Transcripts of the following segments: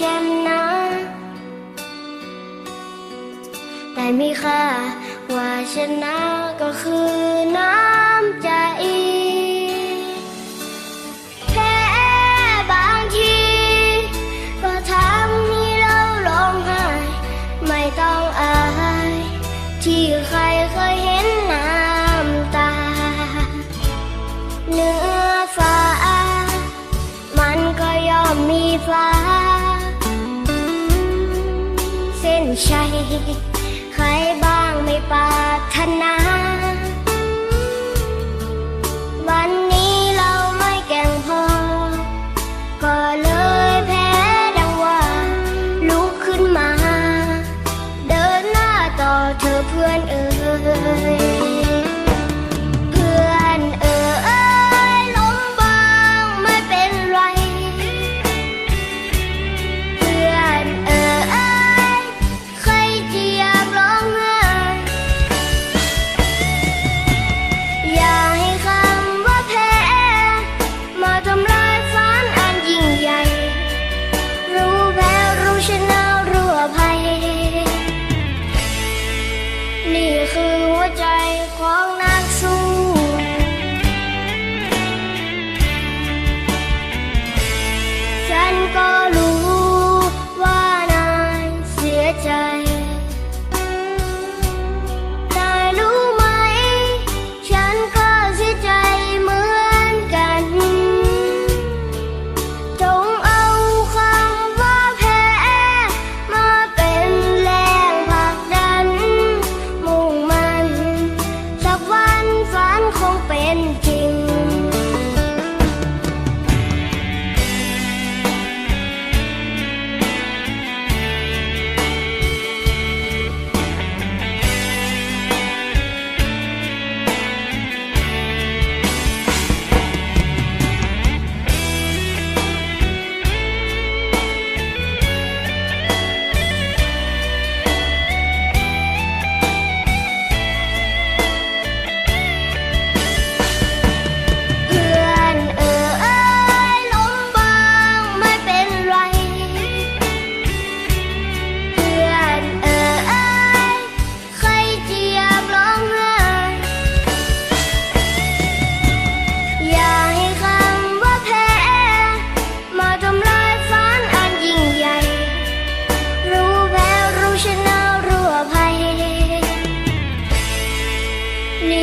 ฉันนะ แต่มีค่าว่าชนะก็คือน้ำใจ ใครบ้างไม่ปารถนา วันนี้เราไม่แก่งพอ ก็เลยแพ้ดังว่า ลุกขึ้นมา เดินหน้าต่อเธอเพื่อนเอ่ย I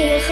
Hey,